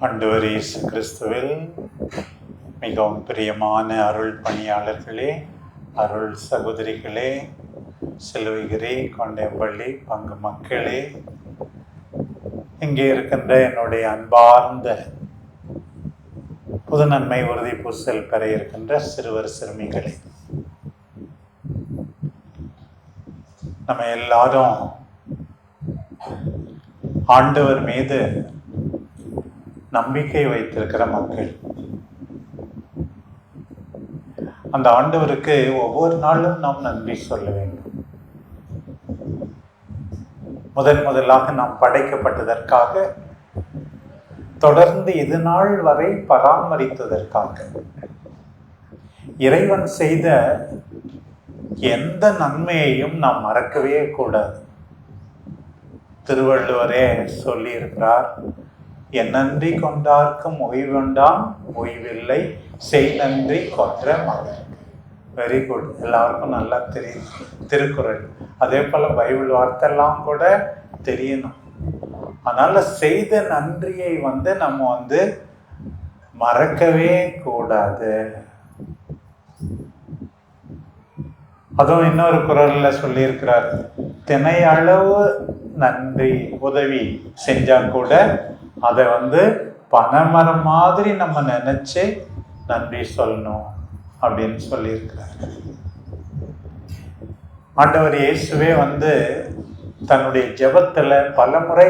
ஆண்டவர் இயேசு கிறிஸ்துவில் மிகவும் பிரியமான அருள் பணியாளர்களே அருள் சகோதரிகளே சிலுவைகிரி கொண்டையம்பள்ளி பங்கு மக்களே இங்கே இருக்கின்ற என்னுடைய அன்பார்ந்த புது நன்மை உறுதி பூசல் பெற இருக்கின்ற சிறுவர் சிறுமிகளே. நம்ம எல்லாரும் ஆண்டவர் மீது நம்பிக்கை வைத்திருக்கிற மக்கள். அந்த ஆண்டவருக்கு ஒவ்வொரு நாளும் நாம் நன்றி சொல்ல வேண்டும். முதன் முதலாக நாம் படைக்கப்பட்டதற்காக தொடர்ந்து இது நாள் வரை பராமரித்ததற்காக இறைவன் செய்த எந்த நன்மையையும் நாம் மறக்கவே கூடாது. திருவள்ளுவரே சொல்லியிருக்கிறார் என் நன்றி கொண்டார்க்கும் ஓய்வுண்டான் ஓய்வில்லை. செய் நன்றி கொன்ற மகன். வெரி குட் எல்லாருக்கும் நல்லா தெரியும் திருக்குறள். அதே போல் பைபிள் வார்த்தைலாம் கூட தெரியணும். அதனால் செய்த நன்றியை வந்து நம்ம வந்து மறக்கவே கூடாது. அதுவும் இன்னொரு குரலில் சொல்லியிருக்கிறார் தினையளவு நன்றி உதவி செஞ்சால் கூட அதை வந்து பனைமரம் மாதிரி நம்ம நினைச்சு நன்றி சொல்லணும் அப்படின்னு சொல்லியிருக்கிறார். ஆண்டவர் இயேசுவே வந்து தன்னுடைய ஜெபத்துல பலமுறை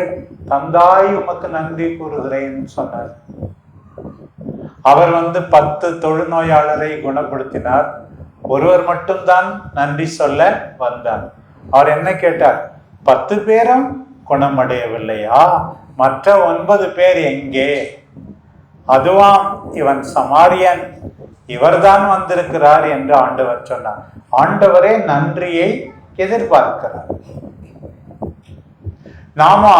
தந்தாய் உமக்கு நன்றி கூறுகிறேன்னு சொன்னார். அவர் வந்து பத்து தொழுநோயாளரை குணப்படுத்தினார். ஒருவர் மட்டும்தான் நன்றி சொல்ல வந்தார். அவர் என்ன கேட்டார்? பத்து பேரும் குணமடையவில்லையா? மற்ற ஒன்பது பேர் எங்கே? அதுவாம் இவன் சமாரியன். இவர்தான் வந்திருக்கிறார் என்று ஆண்டவர் சொன்னார். ஆண்டவரே நன்றியை எதிர்பார்க்கிறார். நாம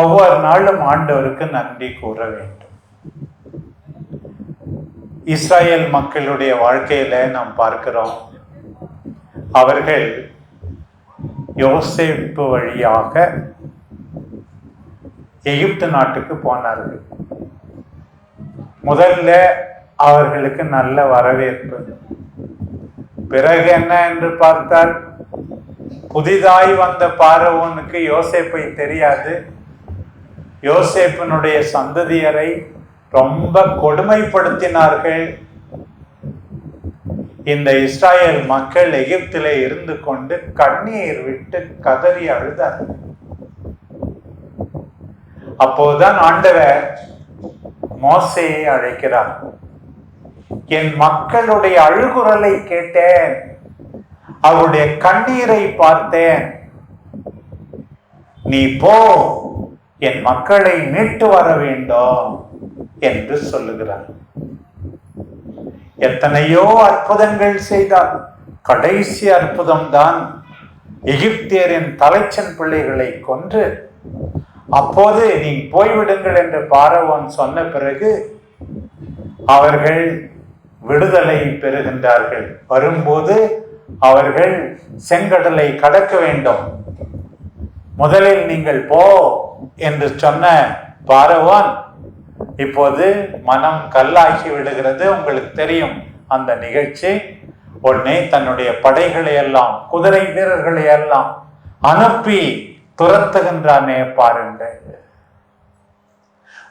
ஒவ்வொரு நாளும் ஆண்டவருக்கு நன்றி கூற வேண்டும். இஸ்ரேல் மக்களுடைய வாழ்க்கையில நாம் பார்க்கிறோம். அவர்கள் யோசிப்பு வழியாக எகிப்து நாட்டுக்கு போனார்கள். முதல்ல அவர்களுக்கு நல்ல வரவேற்பு. பிறகு என்ன என்று பார்த்தால் புதிதாய் வந்த பாரவோனுக்கு யோசேப்பை தெரியாது. யோசேப்பினுடைய சந்ததியரை ரொம்ப கொடுமைப்படுத்தினார்கள். இந்த இஸ்ராயல் மக்கள் எகிப்திலே இருந்து கொண்டு கண்ணீர் விட்டு கதறி அழுதார்கள். அப்போதுதான் ஆண்டவர் மோசையை அழைக்கிறார். என் மக்களுடைய அழுகுரலை கேட்டேன். அவருடைய கண்ணீரை பார்த்தேன். நீ போ என் மக்களை மீட்டு வர வேண்டும் என்று சொல்லுகிறார். எத்தனையோ அற்புதங்கள் செய்தார். கடைசி அற்புதம் தான் எகிப்தியரின் தலைச்சன் பிள்ளைகளை கொன்று அப்போது நீ போய்விடுங்கள் என்று பாரவன் சொன்ன பிறகு அவர்கள் விடுதலை பெறுகின்றார்கள். வரும்போது அவர்கள் செங்கடலை கடக்க வேண்டும். முதலில் நீங்கள் போ என்று சொன்ன பாரவான் இப்போது மனம் கல்லாக்கி விடுகிறது உங்களுக்கு தெரியும் அந்த நிகழ்ச்சி. உடனே தன்னுடைய படைகளை எல்லாம் குதிரை வீரர்களை எல்லாம் அனுப்பி துரத்துகின்றானே பாருங்க.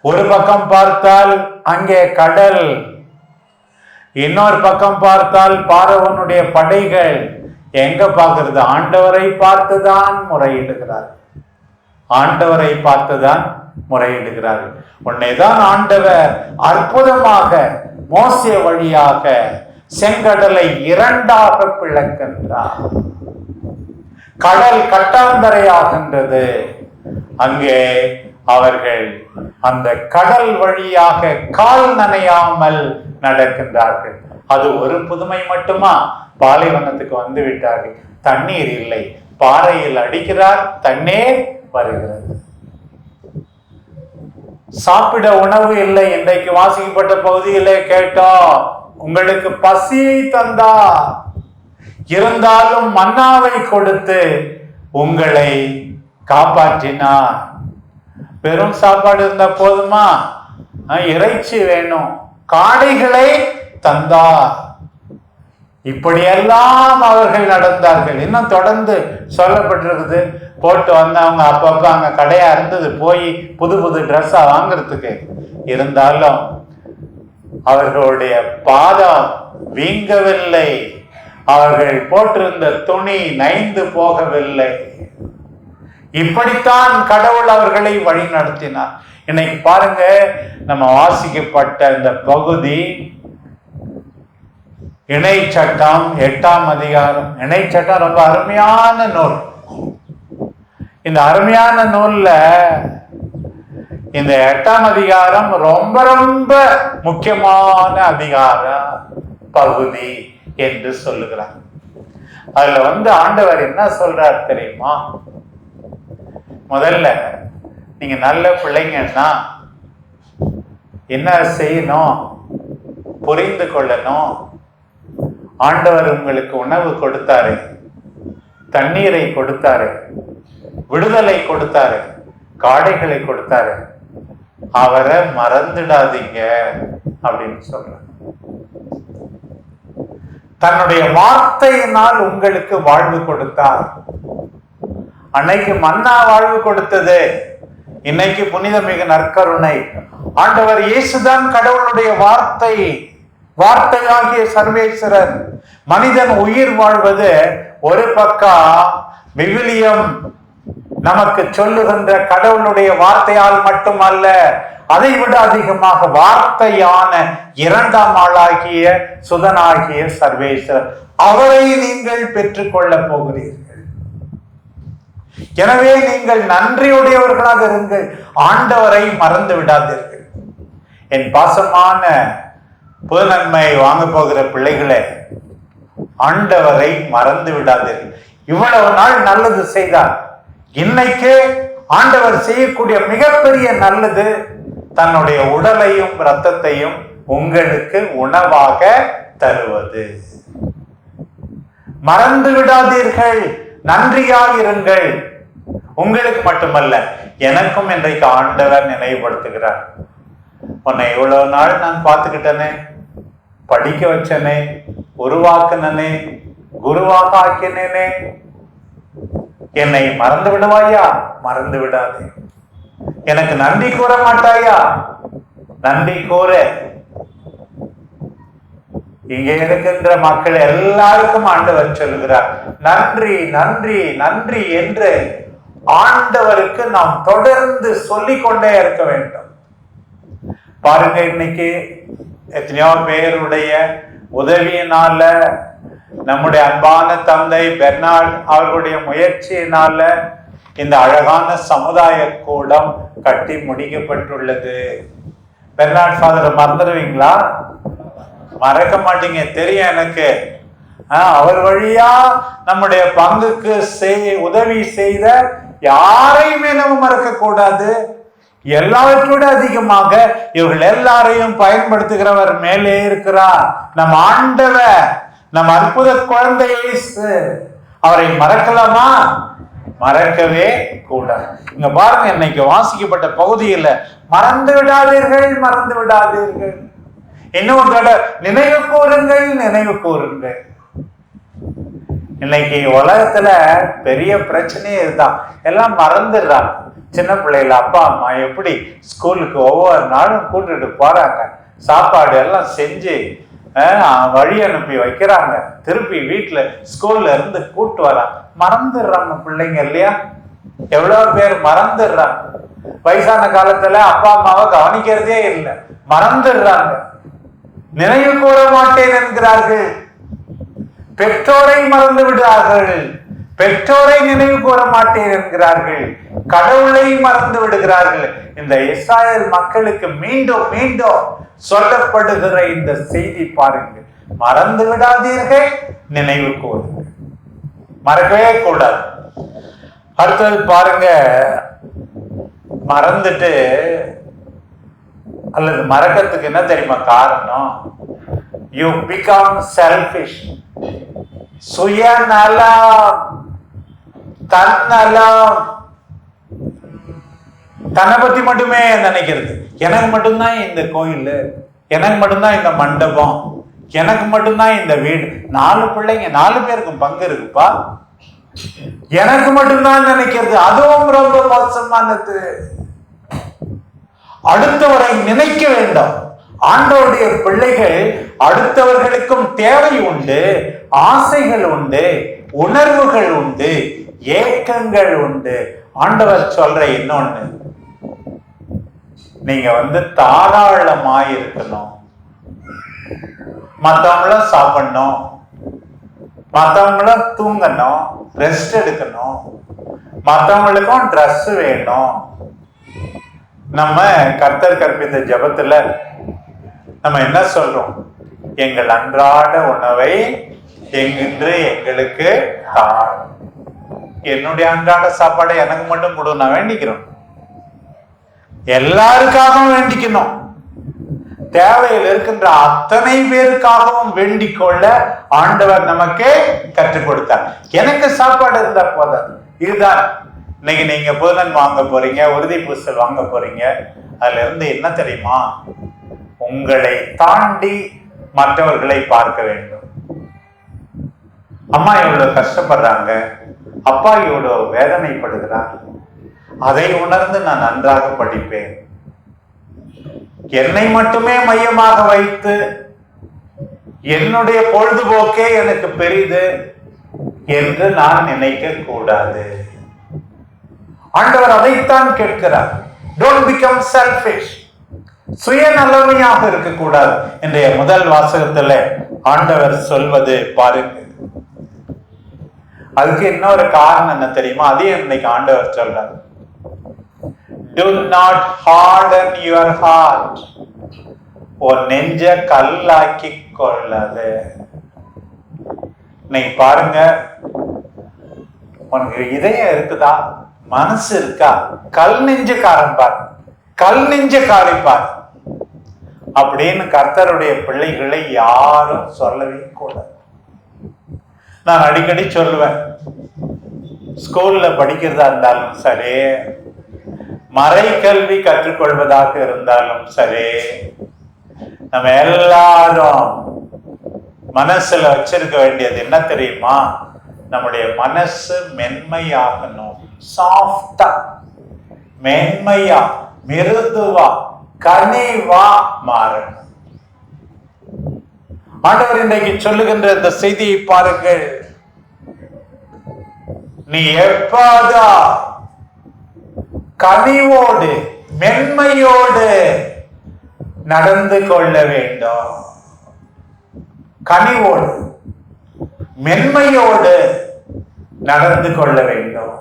ஒரு பக்கம் பார்த்தால் அங்கே கடல் இன்னொரு பக்கம் பார்த்தால் பாரவனுடைய படைகள். எங்க பார்க்கிறது? ஆண்டவரை பார்த்துதான் முறையிடுகிறார். ஆண்டவரை பார்த்துதான் முறையிடுகிறார்கள். உன்னைதான் ஆண்டவர் அற்புதமாக மோசிய வழியாக செங்கடலை இரண்டாக பிளக்கின்றார். கடல் கட்டாந்தரையாகின்றது. அங்கே அவர்கள் அந்த கடல் வழியாக கால் நனையாமல் நடக்கின்றார்கள். அது ஒரு புதுமை மட்டுமா? பாலைவனத்துக்கு வந்து விட்டார்கள் தண்ணீர் இல்லை. பாறையில் அடிக்கிறார். தண்ணீர் வருகிறது. சாப்பிட உணவு இல்லை. இன்றைக்கு வாசிக்கப்பட்ட பகுதியிலே கேட்டோம். உங்களுக்கு பசியை தந்தா. இருந்தாலும் மன்னாவை கொடுத்து உங்களை காப்பாற்றினார். வெறும் சாப்பாடு இருந்தா போதுமா? இறைச்சி வேணும். காடைகளை தந்தார். இப்படியெல்லாம் அவர்கள் நடந்தார்கள். இன்னும் தொடர்ந்து சொல்லப்பட்டிருக்குது. போட்டு வந்தவங்க அப்பப்ப அங்க கடையா இருந்தது. போய் புது புது ட்ரெஸ்ஸா வாங்குறதுக்கு. இருந்தாலும் அவர்களுடைய பாதம் வீங்கவில்லை. அவர்கள் போட்டிருந்த துணி நைந்து போகவில்லை. இப்படித்தான் கடவுள் அவர்களை வழி நடத்தினார். இன்னைக்கு பாருங்க நம்ம வாசிக்கப்பட்ட இந்த பகுதி இணை சட்டம் எட்டாம் அதிகாரம். இணை சட்டம் ரொம்ப அருமையான நூல். இந்த அருமையான நூல்ல இந்த எட்டாம் அதிகாரம் ரொம்ப ரொம்ப முக்கியமான அதிகாரம் பகுதி. என்று சொல்லுகிறார். அதுல வந்து ஆண்டவர் என்ன சொல்றார் தெரியுமா? முதல்ல நீங்க நல்ல பிள்ளைங்கன்னா என்ன செய்யணும்? புரிந்து கொள்ளணும். ஆண்டவர் உங்களுக்கு உணவு கொடுத்தாரு. தண்ணீரை கொடுத்தாரு. விடுதலை கொடுத்தாரு. காடைகளை கொடுத்தாரு. அவரை மறந்துடாதீங்க அப்படின்னு சொல்றார். தன்னுடைய வார்த்தையினால் உங்களுக்கு வாழ்வு கொடுத்தார். அன்னைக்கு மன்னா வாழ்வு கொடுத்தது. இன்னைக்கு புனிதமிகு நற்கருணை. ஆண்டவர் இயேசுதான் கடவுளுடைய வார்த்தை. வார்த்தையாகிய சர்வேஸ்வரர். மனிதன் உயிர் வாழ்வது ஒரு பக்கம் விவிலியம். நமக்கு சொல்லுகின்ற கடவுளுடைய வார்த்தையால் மட்டுமல்ல அதை விட அதிகமாக வார்த்தையான இரண்டாம் ஆளாகிய சுதனாகிய சர்வேஸ்வரர் அவரை நீங்கள் பெற்றுக்கொள்ள போகிறீர்கள். எனவே நீங்கள் நன்றியுடையவர்களாக இருங்கள் ஆண்டவரை மறந்து விடாதீர்கள். என் பாசமான புதுநன்மை வாங்க போகிற பிள்ளைகளை ஆண்டவரை மறந்து விடாதீர்கள். இவ்வளவு நாள் நல்லது செய்தார் இன்னைக்கு ஆண்டவர் செய்யக்கூடிய மிகப்பெரிய நல்லது தன்னுடைய உடலையும் இரத்தத்தையும் உங்களுக்கு உணவாக தருவது. மறந்து விடாதீர்கள். நன்றியாயிருங்கள் உங்களுக்கு மட்டுமல்ல எனக்கும் இன்றைக்கு ஆண்டவர் நினைவுபடுத்துகிறார். உன்னை இவ்வளவு நாள் நான் பார்த்துக்கிட்டனே படிக்க வச்சனே உருவாக்குனனே குருவாக ஆக்கினேனே என்னை மறந்து விடுவாயா மறந்து விடாதே எனக்கு நன்றி கூற மாட்டாயா? நன்றி கூற. இங்கே இருக்கின்ற மக்கள் எல்லாருக்கும் ஆண்டவர் சொல்கிறார் நன்றி நன்றி நன்றி என்று ஆண்டவருக்கு நாம் தொடர்ந்து சொல்லிக் கொண்டே இருக்க வேண்டும். பாருங்க இன்னைக்கு எத்தனையோ பேருடைய உதவியினால நம்முடைய அன்பான தந்தை பெர்னார்ட் அவர்களுடைய முயற்சியினால இந்த அழகான சமுதாய கூடம் கட்டி முடிக்கப்பட்டுள்ளது. பெர்னார்ட் ஃபாதரை மறந்துடுவீங்களா? மறக்க மாட்டீங்க. தெரியும் எனக்கு. அவர் வழியா நம்முடைய பங்குக்கு செய் உதவி செய்த யாரையுமே நம்ம மறக்க கூடாது எல்லாவற்றோட அதிகமாக இவர்கள் எல்லாரையும் பயன்படுத்துகிறவர் மேலே இருக்கிறார். நம் ஆண்டவர். நம் அற்புத குழந்தை அவரை மறக்கலாமா? மறக்கவே கூடாது. இங்க பாருங்க இன்னைக்கு வாசிக்கப்பட்ட பகுதியில் மறந்து விடாதீர்கள் மறந்து விடாதீர்கள். இன்னும் தடவை? நினைவு கூறுங்கள் நினைவு கூறுங்கள். இன்னைக்கு உலகத்துல பெரிய பிரச்சனையே இதுதான். எல்லாம் மறந்துடுறாங்க. சின்ன பிள்ளைகள அப்பா அம்மா எப்படி ஸ்கூலுக்கு ஒவ்வொரு நாளும் கூட்டிட்டு போறாங்க. சாப்பாடு எல்லாம் செஞ்சு வழி அனுப்பி வைக்கிறாங்க. திருப்பி வீட்டுல ஸ்கூல்ல இருந்து கூட்டு வராங்க. மறந்துடுறாங்க பிள்ளைங்க இல்லையா? எவ்வளவு பேர் மறந்துடுறாங்க. வயசான காலத்துல அப்பா அம்மாவை கவனிக்கிறதே இல்லை. மறந்துடுறாங்க. நினைவு கூற மாட்டேன் என்கிறார்கள். பெற்றோரை மறந்து விடுகிறார்கள். பெற்றோரை நினைவு கூற மாட்டேன் என்கிறார்கள். கடவுளை மறந்து விடுகிறார்கள். இந்த இஸ்ராயல் மக்களுக்கு மீண்டும் மீண்டும் சொல்லப்படுகிற இந்த செய்தி பாருங்கள். மறந்து விடாதீர்கள் நினைவு கூறுங்கள். மறக்கவே கூடாது. அடுத்தது பாருங்க மறந்துட்டு அல்லது மறக்கிறதுக்கு என்ன தெரியுமா காரணம்? யூ பிகம் செல்பிஷ் சுயநலம் தன்னலம். தன்னை பத்தி மட்டுமே நினைக்கிறது. எனக்கு மட்டும்தான் இந்த கோயில் எனக்கு மட்டும்தான் இந்த மண்டபம் எனக்கு மட்டும்தான் இந்த வீடு. நாலு பிள்ளைங்க நாலு பேருக்கும் பங்கு இருக்குப்பா. எனக்கு மட்டும்தான் நினைக்கிறது. அதுவும் ரொம்ப மோசமானது அடுத்தவரை நினைக்க வேண்டாம். ஆண்டவருடைய பிள்ளைகள் அடுத்தவர்களுக்கும் தேவை உண்டு ஆசைகள் உண்டு உணர்வுகள் உண்டு ஏக்கங்கள் உண்டு. ஆண்டவர் சொல்ற இன்னொன்னு நீங்க வந்து தாராளமாய் இருக்கணும் மற்றவங்களும் சாப்பிடணும். மற்றவங்களும் தூங்கணும். ரெஸ்ட் எடுக்கணும். மத்தவங்களுக்கும் ட்ரெஸ் வேணும். நம்ம கர்த்தர் கற்பித்த ஜபத்துல நம்ம என்ன சொல்றோம்? எங்கள் அன்றாட உணவை எங்கின்று எங்களுக்கு தார் என்னுடைய அன்றாட சாப்பாடை எனக்கு மட்டும் கொடு நான் வேண்டிக்கிறோம். எல்லாருக்காகவும் வேண்டிக்கணும். தேவையில் இருக்கின்ற அத்தனை பேருக்காகவும் வேண்டிக் கொள்ள ஆண்டவர் நமக்கு கற்றுக் கொடுத்தார். எனக்கு சாப்பாடு இருந்தா போதும். இதுதான். இன்னைக்கு நீங்க புதன் வாங்க போறீங்க உறுதி பூசல் வாங்க போறீங்க. அதுல இருந்து என்ன தெரியுமா? உங்களை தாண்டி மற்றவர்களை பார்க்க வேண்டும். அம்மா எவ்வளவு கஷ்டப்படுறாங்க? அப்பா எவ்வளவு வேதனைப்படுகிறார்? அதை உணர்ந்து நான் நன்றாக படிப்பேன். என்னை மட்டுமே மையமாக வைத்து என்னுடைய பொழுதுபோக்கே எனக்கு பெரிது என்று நான் நினைக்க கூடாது. ஆண்டவர் அதைத்தான் கேட்கிறார். டோன்ட் பிகம் செல்ஃபிஷ் சுயநலமையாக இருக்கக்கூடாது இன்றைய முதல் வாசகத்துல ஆண்டவர் சொல்வது பாருங்க. அதுக்கு இன்னொரு காரணம் என்ன தெரியுமா? அதையும் இன்னைக்கு ஆண்டவர் சொல்றாரு. Do not harden your heart. உன் நெஞ்ச கல்லாக்கி கொள்ளாது. இன்னைக்கு பாருங்க. உனக்கு இதயம் இருக்குதா? மனசு இருக்கா? கல் நெஞ்சக்காரன் பாரு. கல் நெஞ்ச பார். அப்படின்னு கர்த்தருடைய பிள்ளைகளை யாரும் சொல்லவே கூடாது. நான் அடிக்கடி சொல்லுவேன். ஸ்கூல்ல படிக்கிறதா இருந்தாலும் சரி மறைக்கல்வி கற்றுக்கொள்வதாக இருந்தாலும் சரி நம்ம எல்லாரும் மனசுல வச்சிருக்க வேண்டியது என்ன தெரியுமா? நம்முடைய மனசு மென்மையாகணும் சாஃப்டா மென்மையா மிருதுவா கனிவா மாறணும். ஆண்டவர் இன்றைக்கு சொல்லுகின்ற இந்த செய்தியை பாருங்கள். நீ எப்பாதா கனிவோடு மென்மையோடு நடந்து கொள்ள வேண்டும். கனிவோடு மென்மையோடு நடந்து கொள்ள வேண்டும்.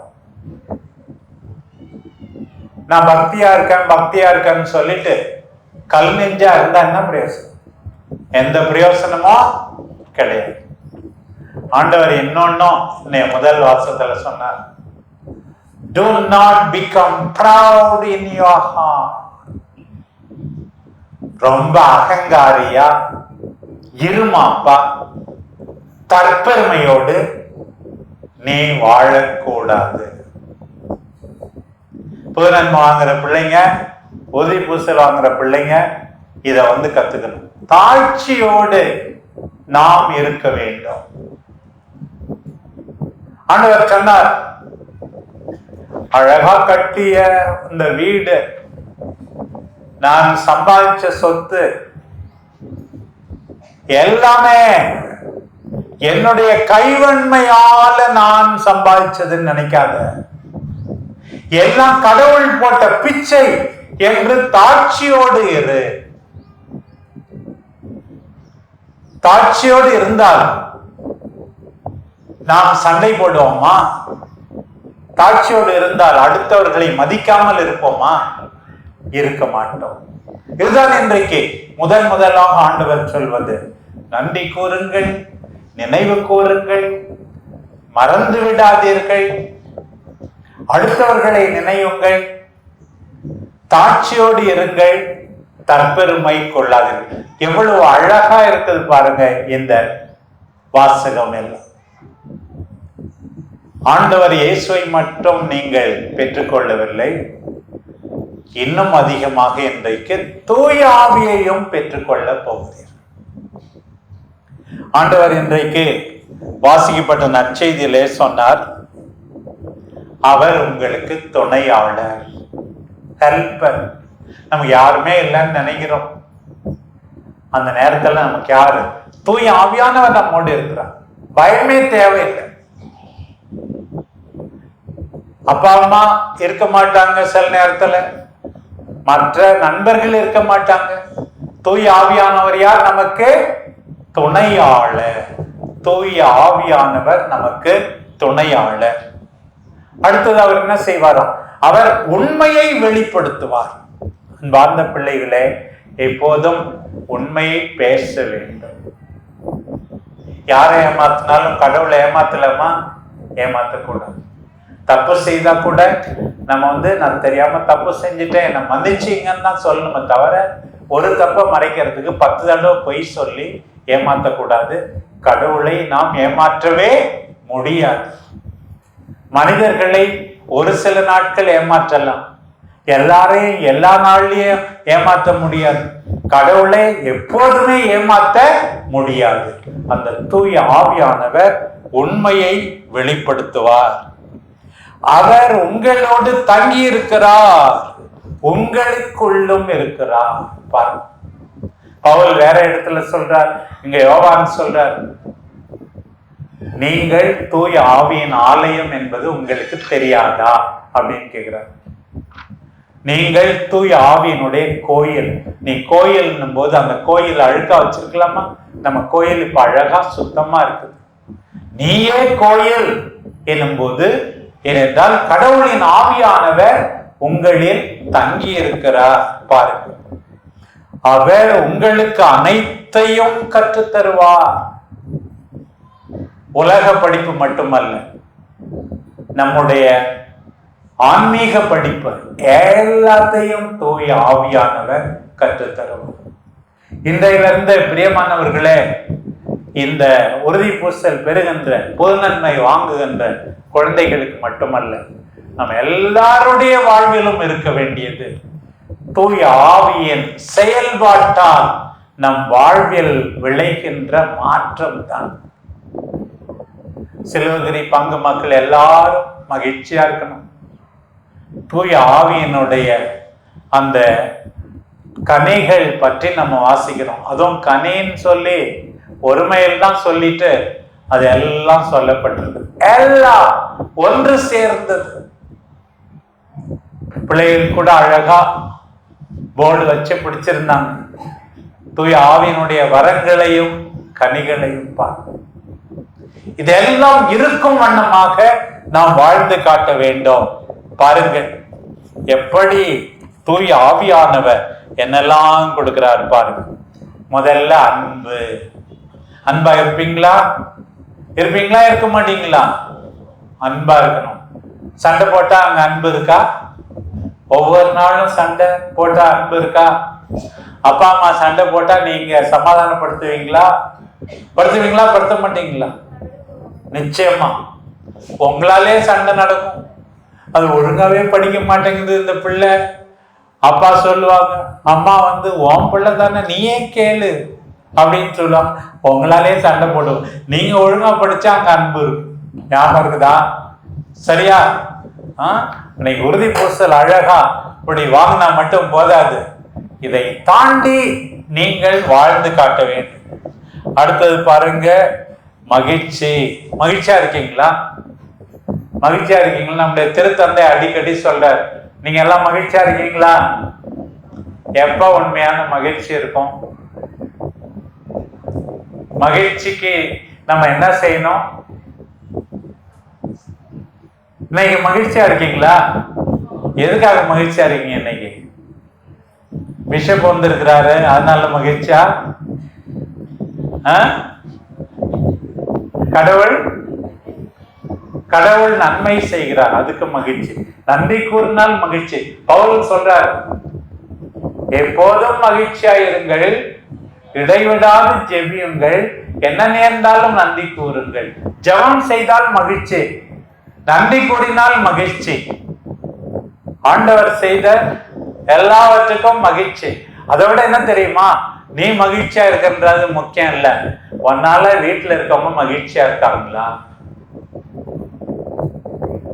நான் பக்தியா இருக்கேன் பக்தியா இருக்கேன்னு சொல்லிட்டு கல் நெஞ்சா இருந்தா என்ன பிரயோசனம்? எந்த பிரயோசனமோ கிடையாது. ஆண்டவர் இன்னொன்னும் இன்னைய முதல் வாசத்துல சொன்னார். Do not become proud in your heart. ரொம்ப அகங்காரியா இருமாப்பா தற்பெருமையோடு நீ வாழக்கூடாது. புதுநன்மை வாங்குற பிள்ளைங்க உதவி பூசல் வாங்குற பிள்ளைங்க இத வந்து கத்துக்கணும். தாழ்ச்சியோடு நாம் இருக்க வேண்டும். ஆண்டவர் சொன்னார் அழகா கட்டிய இந்த வீடு நான் சம்பாதிச்ச சொத்து எல்லாமே என்னுடைய கைவன்மையால நான் சம்பாதிச்சதுன்னு நினைக்காத. எல்லாம் கடவுள் போட்ட பிச்சை என்று தாட்சியோடு இரு. தாட்சியோடு இருந்தால் நாம் சண்டை போடுவோமா? தாட்சியோடு இருந்தால் அடுத்தவர்களை மதிக்காமல் இருப்போமா? இருக்க மாட்டோம். இதுதான் இன்றைக்கு முதன் முதலாக ஆண்டவர் சொல்வது. நன்றி கூறுங்கள் நினைவு கூறுங்கள் மறந்து விடாதீர்கள். அடுத்தவர்களை நினையுங்கள் தாட்சியோடு இருங்கள் தற்பெருமை கொள்ளாதீர்கள். எவ்வளவு அழகா இருக்குது பாருங்க இந்த வாசகம் எல்லாம். ஆண்டவர் இயேசுவை மட்டும் நீங்கள் பெற்றுக்கொள்ளவில்லை இன்னும் அதிகமாக இன்றைக்கு தூய ஆவியையும் பெற்றுக்கொள்ள போகிறீர். ஆண்டவர் இன்றைக்கு வாசிக்கப்பட்ட நற்செய்தியிலே சொன்னார் அவர் உங்களுக்கு துணையாளர் ஹெல்பர் நமக்கு யாருமே இல்லைன்னு நினைக்கிறோம். அந்த நேரத்துல நமக்கு யாரு? தூய ஆவியானவர் நம்மோடு இருக்கிறார். பயமே தேவையில்லை. அப்பா அம்மா இருக்க மாட்டாங்க சில நேரத்துல. மற்ற நண்பர்கள் இருக்க மாட்டாங்க. தூய் ஆவியானவர் யார்? நமக்கு துணையாளர் தூய ஆவியானவர் நமக்கு துணையாளர் அடுத்தது அவர் என்ன செய்வாராம் அவர் உண்மையை வெளிப்படுத்துவார். வாழ்ந்த பிள்ளைகளே எப்போதும் உண்மையை பேச வேண்டும். யாரை ஏமாத்தினாலும் கடவுளை ஏமாத்தலாமா? ஏமாத்தக்கூடாது. தப்பு செய்தால் கூட நம்ம வந்து நான் தெரியாமல் தப்பு செஞ்சுட்டேன் என்னை மன்னிச்சிங்கன்னு தான் சொல்லணுமே தவிர ஒரு தப்பை மறைக்கிறதுக்கு பத்து தடவை பொய் சொல்லி ஏமாற்றக்கூடாது கடவுளை நாம் ஏமாற்றவே முடியாது. மனிதர்களை ஒரு சில நாட்கள் ஏமாற்றலாம். எல்லாரையும் எல்லா நாள்லயும் ஏமாற்ற முடியாது. கடவுளை எப்போதுமே ஏமாற்ற முடியாது. அந்த தூய ஆவியானவர் உண்மையை வெளிப்படுத்துவார். அவர் உங்களோடு தங்கி இருக்கிறார். உங்களுக்குள்ளும் இருக்கிறார். பாருங்க பவுல் வேற இடத்துல சொல்றார். இங்க யோவான் சொல்றார். நீங்கள் தூய ஆவியின் ஆலயம் என்பது உங்களுக்கு தெரியாதா? அப்படின்னு கேக்குறார். நீங்கள் தூய ஆவியினுடைய கோயில். நீ கோயில்னும் போது அந்த கோயில் அழுக்கா வச்சிருக்கலாமா? நம்ம கோயில் இப்ப அழகா சுத்தமா இருக்குது. நீயே கோயில் எனும்போது ஏனென்றால் கடவுளின் ஆவியானவர் உங்களில் தங்கி இருக்கிறார் பாருங்க. அவர் உங்களுக்கு அனைத்தையும் கற்றுத்தருவார். உலக படிப்பு மட்டுமல்ல நம்முடைய ஆன்மீக படிப்பு எல்லாத்தையும் தூய ஆவியானவர் கற்றுத்தருவார். இன்றையிலிருந்து பிரியமானவர்களே இந்த உறுதி பூசல் பெறுகின்ற பொதுநன்மை வாங்குகின்ற குழந்தைகளுக்கு மட்டுமல்ல நம்ம எல்லாருடைய வாழ்விலும் இருக்க வேண்டியது. தூய ஆவியின் செயல்பாட்டால் நம் வாழ்வில் விளைகின்ற மாற்றம் தான் சிலுவகிரி பங்கு மக்கள் எல்லாரும் மகிழ்ச்சியா இருக்கணும். தூய ஆவியினுடைய அந்த கனிகள் பற்றி நம்ம வாசிக்கிறோம். அதுவும் கனின்னு சொல்லி ஒருமையில் தான் சொல்லிட்டு அது எல்லாம் சொல்லப்பட்டிருக்கு. எல்லாம் ஒன்று சேர்ந்தது. பிள்ளைகள் கூட அழகா போர்டு வச்சு பிடிச்சிருந்தாங்க. தூய ஆவியினுடைய வரங்களையும் கனிகளையும் பார்க்க இதெல்லாம் இருக்கும் வண்ணமாக நாம் வாழ்ந்து காட்ட வேண்டும். பாருங்கள் எப்படி தூய் ஆவியானவர் என்னெல்லாம் கொடுக்கிறார் பாருங்க முதல்ல அன்பு. அன்பா இருப்பீங்களா இருப்பீங்களா? இருக்க மாட்டீங்களா? அன்பா இருக்கணும். சண்டை போட்டா அங்க அன்பு இருக்கா? ஒவ்வொரு நாளும் சண்டை போட்டா அன்பு இருக்கா? அப்பா அம்மா சண்டை போட்டா நீங்க சமாதானப்படுத்துவீங்களா? படுத்துவீங்களா? படுத்த மாட்டீங்களா? நிச்சயமா. உங்களாலே சண்டை நடக்கும். அது ஒழுங்காவே படிக்க மாட்டேங்குது இந்த பிள்ளை. அப்பா சொல்லுவாங்க அம்மா வந்து உன் பிள்ளை தானே நீயே கேளு. அப்படின்னு சொல்லுவாங்க உங்களாலே சண்டை போடுவோம் நீங்க ஒழுங்கா படிச்சா அங்க அன்பு ஞாபகம் இருக்குதா? சரியா? ஆ? இன்னைக்கு உறுதி பூசல் அழகா இப்படி வாங்கினா மட்டும் போதாது. இதை தாண்டி நீங்கள் வாழ்ந்து காட்ட வேண்டும். அடுத்தது பாருங்க மகிழ்ச்சி. மகிழ்ச்சியா இருக்கீங்களா? மகிழ்ச்சியா இருக்கீங்களா? நம்முடைய திருத்தந்தை அடிக்கடி சொல்றார். நீங்க எல்லாம் மகிழ்ச்சியா இருக்கீங்களா? எப்ப உண்மையான மகிழ்ச்சி இருக்கும்? மகிழ்ச்சிக்கு நம்ம என்ன செய்யணும்? இன்னைக்கு மகிழ்ச்சியா இருக்கீங்களா? எதுக்காக மகிழ்ச்சியா இருக்கீங்க இன்னைக்கு? பிஷப் வந்திருக்கிறாரு அதனால மகிழ்ச்சியா? கடவுள்? கடவுள் நன்மை செய்கிறார் அதுக்கு மகிழ்ச்சி. நன்றி கூறினால் மகிழ்ச்சி. பவுல் சொல்றார் எப்போதும் மகிழ்ச்சியா இருங்கள் இடைவிடாது ஜெபியுங்கள். என்ன நேர்ந்தாலும் நன்றி கூறுங்கள். ஜெபம் செய்தால் மகிழ்ச்சி. நன்றி கூறினால் மகிழ்ச்சி. ஆண்டவர் செய்த எல்லாவற்றுக்கும் மகிழ்ச்சி. அதை விட என்ன தெரியுமா? நீ மகிழ்ச்சியா இருக்கின்றது முக்கியம் இல்ல. உன்னால வீட்டுல இருக்கவங்க மகிழ்ச்சியா இருக்காங்களா?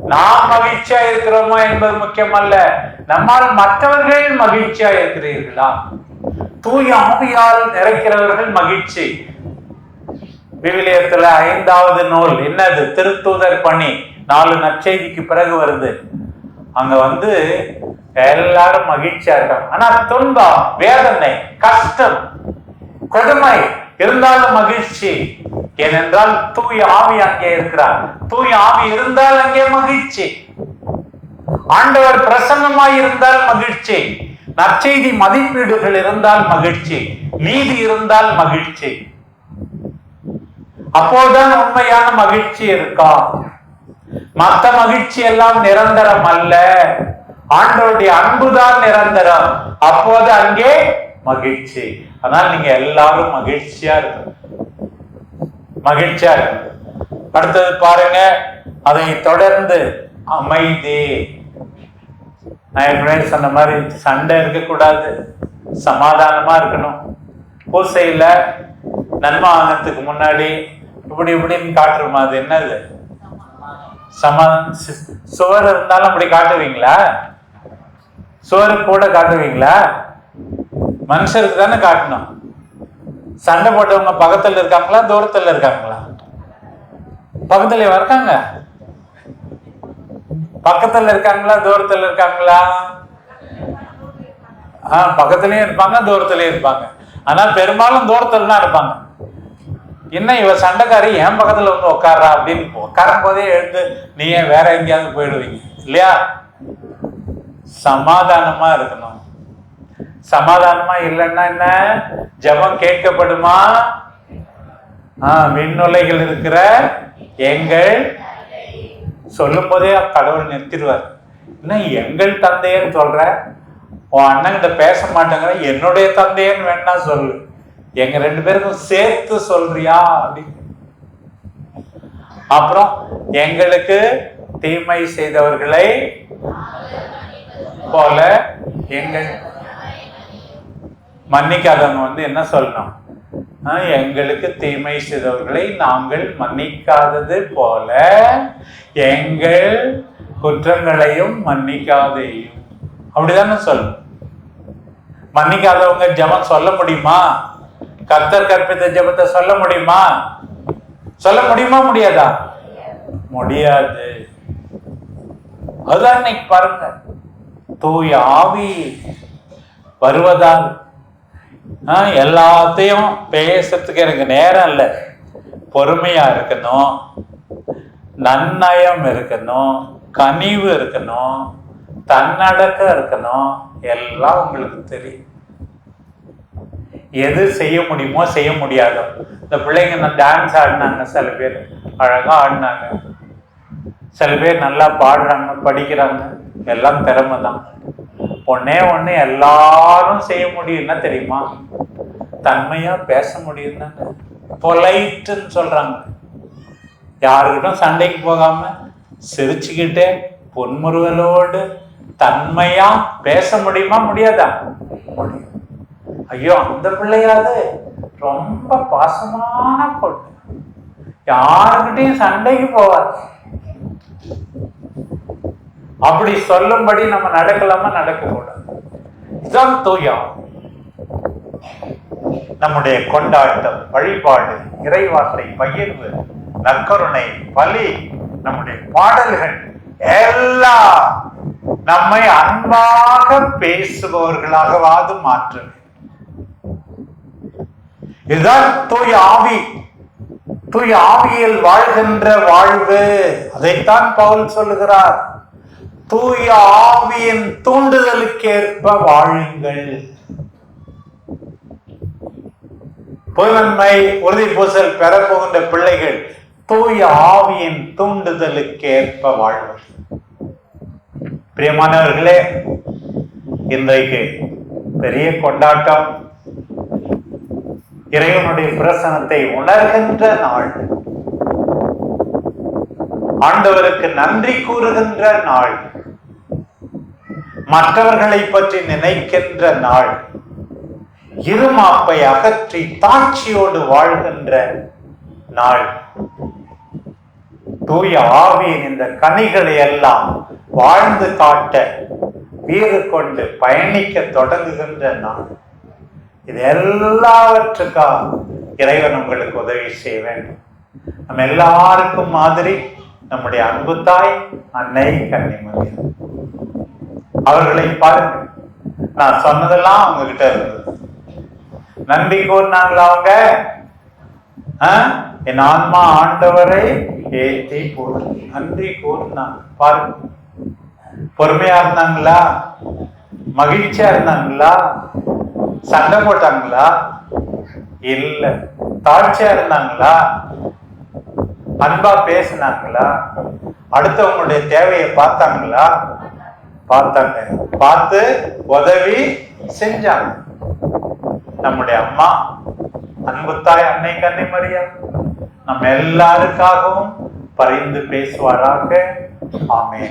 நாம் மகிழ்ச்சியா இருக்கிறோமா என்பது முக்கியம் அல்ல. நம்மால் மற்றவர்கள் மகிழ்ச்சியா இருக்கிறீர்களா? தூய ஆவியால் நிறைக்கிறவர்கள் மகிழ்ச்சி. விவிலியத்துல ஐந்தாவது நூல் என்னது? திருத்தூதர் பணி. நாலு நற்செய்திக்கு பிறகு வருது. அங்க வந்து எல்லாரும் மகிழ்ச்சியா இருக்காங்க. ஆனா துன்பம் வேதனை கஷ்டம் கொடுமை இருந்தாலும் மகிழ்ச்சி. ஏனென்றால் தூய ஆவி அங்கே இருக்கிறார். தூய ஆவி இருந்தால் அங்கே மகிழ்ச்சி. ஆண்டவர் பிரசன்னமாய் இருந்தால் மகிழ்ச்சி. நற்செய்தி மதிப்பீடுகள் இருந்தால் மகிழ்ச்சி நீதி இருந்தால் மகிழ்ச்சி. அப்போதுதான் உண்மையான மகிழ்ச்சி இருக்கா? மத்த மகிழ்ச்சி எல்லாம் நிரந்தரம் அல்ல. ஆண்டவருடைய அன்புதான் நிரந்தரம். அப்போது அங்கே மகிழ்ச்சி. அதனால நீங்க எல்லாரும் மகிழ்ச்சியா இருக்கணும். மகிழ்ச்சியா இருக்கணும். அடுத்தது பாருங்க அதை தொடர்ந்து அமைதி. நான் ஏற்கனவே சொன்ன மாதிரி சண்டை இருக்கக்கூடாது. சமாதானமாக இருக்கணும். பூசையில் நன்மை வாங்கறதுக்கு முன்னாடி இப்படி இப்படின்னு காட்டுறோமா? அது என்னது? சமா சுவர் இருந்தாலும் அப்படி காட்டுவீங்களா? சுவர் கூட காட்டுவீங்களா? மனுஷருக்கு தானே காட்டணும். சண்டை போட்டவங்க பக்கத்தில் இருக்காங்களா? தூரத்தில் இருக்காங்களா? பக்கத்தில் இருக்காங்க. பக்கத்துல இருக்காங்களா? தூரத்துல இருக்காங்களா? ஆ பக்கத்துலயும் இருப்பாங்க தூரத்துலயும் இருப்பாங்க. ஆனா பெரும்பாலும் தூரத்துல தான் இருப்பாங்க. என்ன இவ சண்டைக்காரி என் பக்கத்துல வந்து உட்கார்றா அப்படின்னு உட்காரும் போதே எழுந்து நீ ஏன் வேற எங்கேயாவது போயிடுவீங்க? இல்லையா? சமாதானமா இருக்கணும். சமாதானமா இல்லைன்னா என்ன? ஜெபம் கேட்கப்படுமா? ஆஹ் விண்ணுலைகள் இருக்கிற எங்கள் சொல்லும் போதே கடவுள் நிறுத்திடுவார். என்ன எங்கள் தந்தையன்னு சொல்ற? உன் அண்ணன் கிட்ட பேச மாட்டேங்கிற என்னுடைய தந்தையன்னு வேணா சொல்லு. எங்க ரெண்டு பேருக்கும் சேர்த்து சொல்றியா அப்படின்னு அப்புறம் எங்களுக்கு தீமை செய்தவர்களை போல எங்கள் மன்னிக்காதவங்க வந்து என்ன சொல்லணும்? எங்களுக்கு தீமை செய்தவர்களை நாங்கள் மன்னிக்காதது போல எங்கள் குற்றங்களையும் மன்னிக்காதையும் அப்படிதானே சொல்லணும் மன்னிக்காதவங்க ஜபம் சொல்ல முடியுமா? கர்த்தர் கற்பித்த ஜபத்தை சொல்ல முடியுமா? சொல்ல முடியுமா முடியாதா? முடியாது. அதுதான் இன்னைக்கு பாருங்க. தூய் ஆவி வருவதால் எல்லாத்தையும் பேசுறதுக்கு எனக்கு நேரம் இல்லை. பொறுமையா இருக்கணும். நன்னயம் இருக்கணும். கனிவு இருக்கணும். தன்னடக்கம் இருக்கணும். எல்லாம் உங்களுக்கு தெரியும். எது செய்ய முடியுமோ செய்ய முடியாதோ. இந்த பிள்ளைங்க நான் டான்ஸ் ஆடினாங்க சில பேர். அழகாக ஆடினாங்க. சில பேர் நல்லா பாடுறாங்க படிக்கிறாங்க. எல்லாம் திறமை தான் ஒன்னே ஒன்று எல்லாரும் செய்ய முடியும்னா தெரியுமா? தன்மையா பேச முடியும் தானே பொலைட்டுன்னு சொல்றாங்க. யாருக்கிட்டும் சண்டைக்கு போகாம சிரிச்சுக்கிட்டே பொன்முறுவலோடு தன்மையா பேச முடியுமா? முடியாதா? முடியும். ஐயோ அந்த பிள்ளையாது ரொம்ப பாசமான பொண்ணு. யாருக்கிட்டையும் சண்டைக்கு போவாது அப்படி சொல்லும்படி நம்ம நடக்கலாமா நடக்கக்கூடாது? இதுதான் தூயம் நம்முடைய கொண்டாட்டம் வழிபாடு இறைவார்த்தை பகிர்வு நற்கருணை பலி நம்முடைய பாடல்கள் எல்லாம் நம்மை அன்பாக பேசுபவர்களாகவாது மாற்ற இதுதான் தூய் ஆவி. தூய் ஆவியில் வாழ்கின்ற வாழ்வு அதைத்தான் பவுல் சொல்லுகிறார். தூய ஆவியின் தூண்டுதலுக்கேற்ப வாழுங்கள். புலன்மை உறுதி பூசல் பெறப்போகின்ற பிள்ளைகள் தூய ஆவியின் தூண்டுதலுக்கேற்ப வாழ்வது பிரியமானவர்களே இன்றைக்கு பெரிய கொண்டாட்டம். இறைவனுடைய பிரசனத்தை உணர்கின்ற நாள். ஆண்டவருக்கு நன்றி கூறுகின்ற நாள். மற்றவர்களை பற்றி நினைக்கின்ற நாள். இருமாப்பை அகற்றி தாட்சியோடு வாழ்கின்ற நாள். தூய ஆவியின் இந்த கனிகளை எல்லாம் வாழ்ந்து காட்ட வீறு கொண்டு பயணிக்க தொடங்குகின்ற நாள். இது எல்லாவற்றுக்காக இறைவன் உங்களுக்கு உதவி செய்ய வேண்டும் நம்ம எல்லாருக்கும் மாதிரி நம்முடைய அன்பு தாய் அன்னை கன்னிமரியாம் அவர்களை பாருங்க. நான் சொன்னதெல்லாம் அவங்க கிட்ட இருந்தது. நன்றி கூறினாங்களா அவங்க. என் ஆன்மா ஆண்டவரை ஏற்றி போடு நன்றி கூறினாங்க. பாருங்க. பொறுமையா இருந்தாங்களா? மகிழ்ச்சியா இருந்தாங்களா? சண்டை போட்டாங்களா? இல்ல. தாழ்ச்சியா இருந்தாங்களா? அன்பா பேசினாங்களா? அடுத்தவங்களுடைய தேவையை பார்த்தாங்களா? பார்த்தாங்க. பார்த்து உதவி செஞ்சாங்க. நம்முடைய அம்மா அன்புத்தாய் அன்னை மரியா நம்ம எல்லாருக்காகவும் பரிந்து பேசுவாராக. ஆமே